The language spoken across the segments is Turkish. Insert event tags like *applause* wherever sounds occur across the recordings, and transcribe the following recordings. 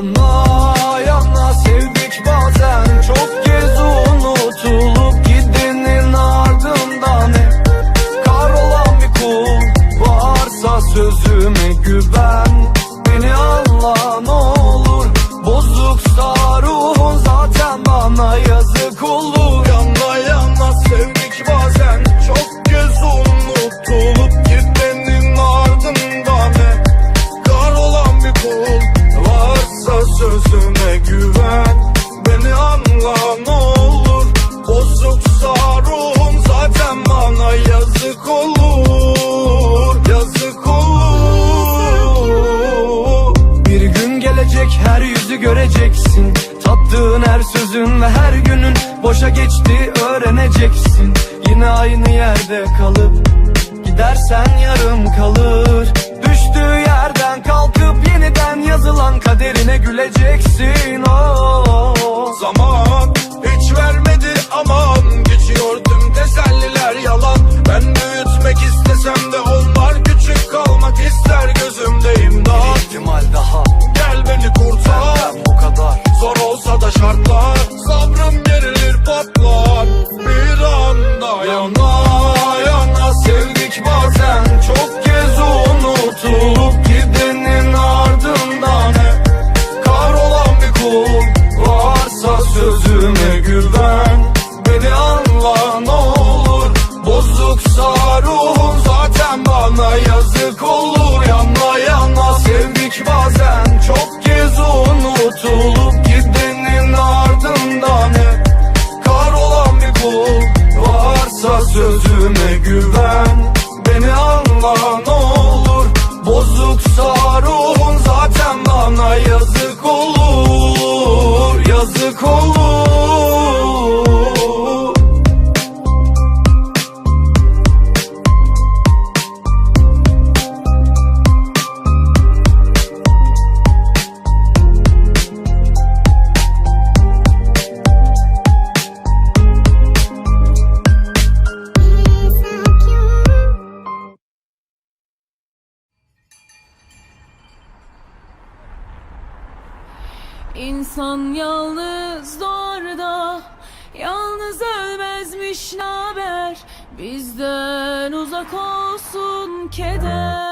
Yana yana sevdik bazen. Çok yüzü göreceksin. Tattığın her sözün ve her günün Boşa geçti öğreneceksin. Yine aynı yerde kalıp Gidersen yarım kalır. İnsan yalnız doğar Yalnız ölmezmiş naber? Bizden uzak olsun keder.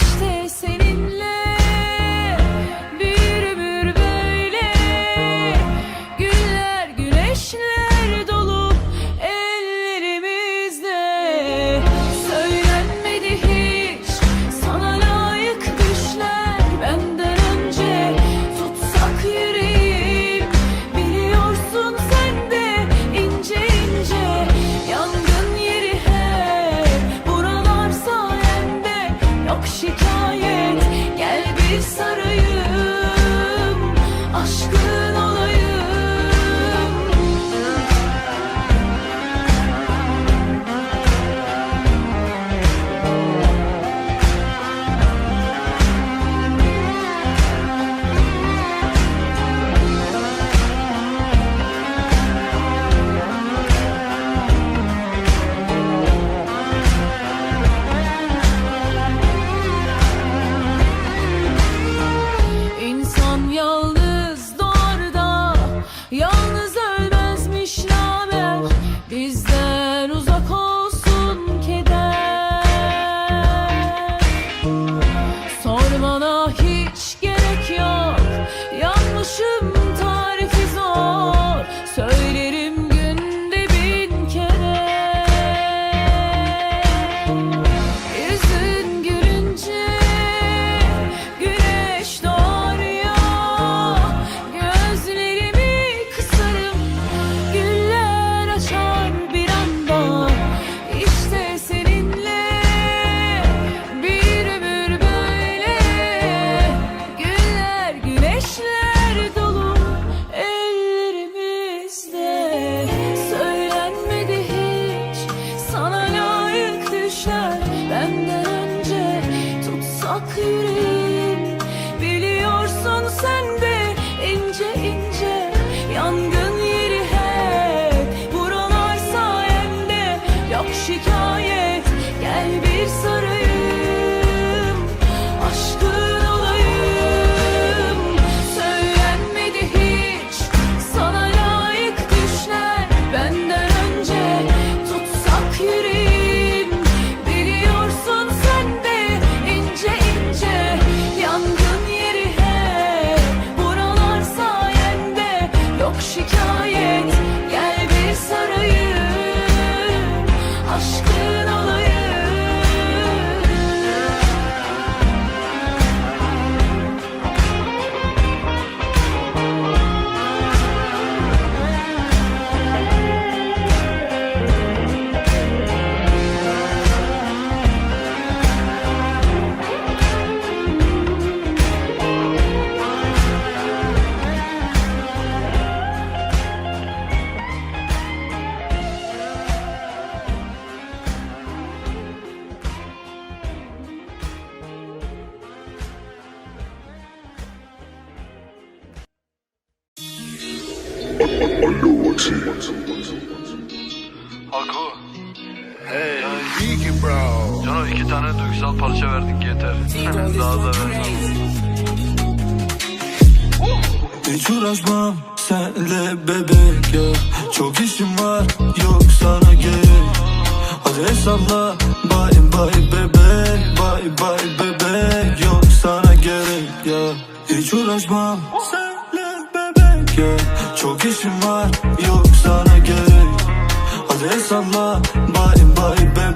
İşte seni Ako. Hey, Biggie bro. Cano iki tane duygusal parça verdik yeter. *laughs* Daha da. Hiç uğraşmam senle bebek ya Çok işim var yok sana gerek Hadi hesapla bye bye bebek Bye bye bebek yok sana gerek ya Hiç uğraşmam senle ya Çok işim var yok sana gerek. Hadi hesapla bye bye bebek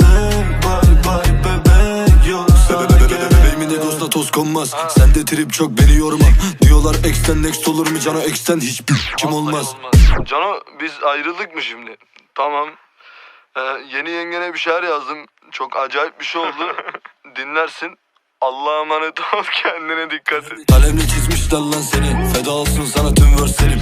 toz konmaz Sende trip çok beni yorma Diyorlar ex'ten next olur mu cana ex'ten hiçbir kim olmaz Cano biz ayrıldık mı şimdi? Tamam. Ee, yeni yengene bir şeyler yazdım. Çok acayip bir şey oldu. *laughs* Dinlersin. Allah'a emanet ol *laughs* kendine dikkat et. Kalemle çizmişler lan seni Feda olsun sana tüm verslerim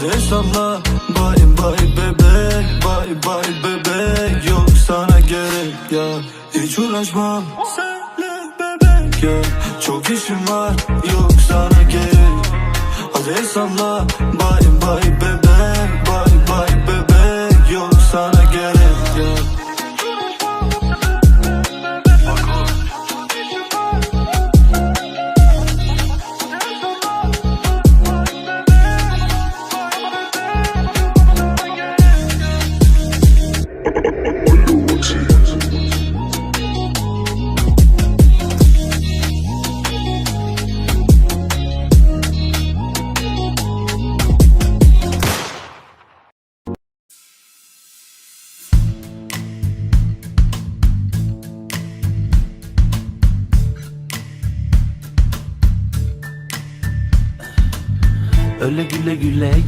Hadi hesapla. Bye bye bebek Bye bye bebek yok sana gerek ya. Hiç uğraşmam senle bebek ya Çok işim var. Yok sana gerek. Hadi hesapla. Bye bye bebek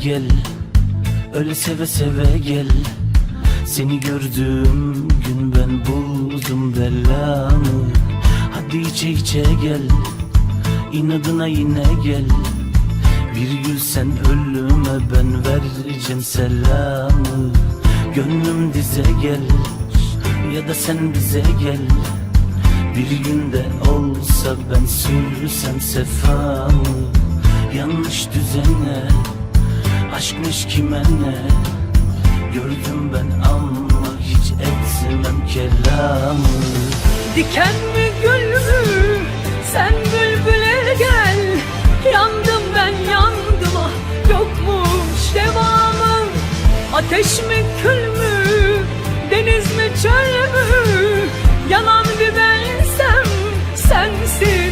gel. Öyle seve seve gel. Seni gördüğüm gün ben buldum belamı. Hadi içe içe gel. İnadına yine gel. Bir gül sen ölüme ben vereceğim selamı. Gönlüm dize gel. Ya da sen bize gel. Bir günde olsa ben sürsem sefamı. Yanlış düzene Aşkmış kime ne Gördüm ben ama hiç etmem kelamı Diken mi gül mü? Sen bülbüle gel Yandım ben yandım ah Yokmuş devamı Ateş mi kül mü? Deniz mi çöl mü? Yanan bir bensem Sensin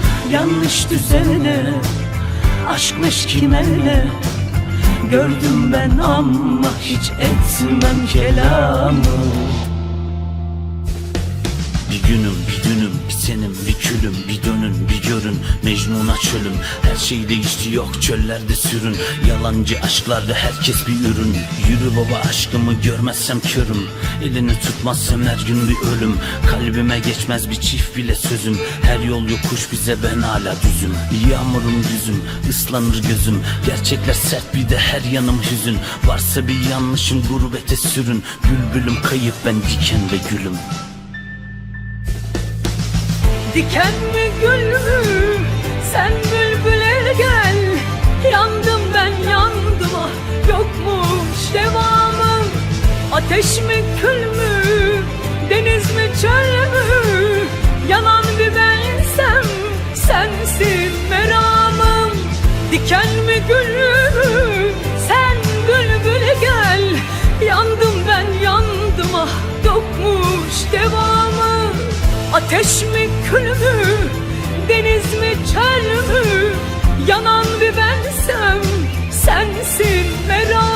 Yanlış düzene Aşkmış kimenle Gördüm ben ama hiç etmem kelamı. Bir günüm bir günüm bir senim bir külüm Bir dönün bir görün Mecnun'a çölüm. Her şey değişti yok çöllerde sürün. Yalancı aşklarda herkes bir ürün. Yürü baba aşkımı görmezsem körüm. Elini tutmazsam her gün bir ölüm. Kalbime geçmez bir çift bile sözüm. Her yol yokuş bize ben hala düzüm. Yağmurum düzüm ıslanır gözüm. Gerçekler sert bir de her yanım hüzün. Varsa bir yanlışım gurbete sürün. Bülbülüm kayıp ben diken ve gülüm Diken mi gül mü sen bülbüle gel. Yandım ben yandım ah. Yokmuş devamım. Ateş mi kül mü? Deniz mi çöl mü? Yanan bir bensem sensin meramım. Diken mi gül mü Ateş mi kül mü deniz mi çöl mü Yanan bir bensem sensin merak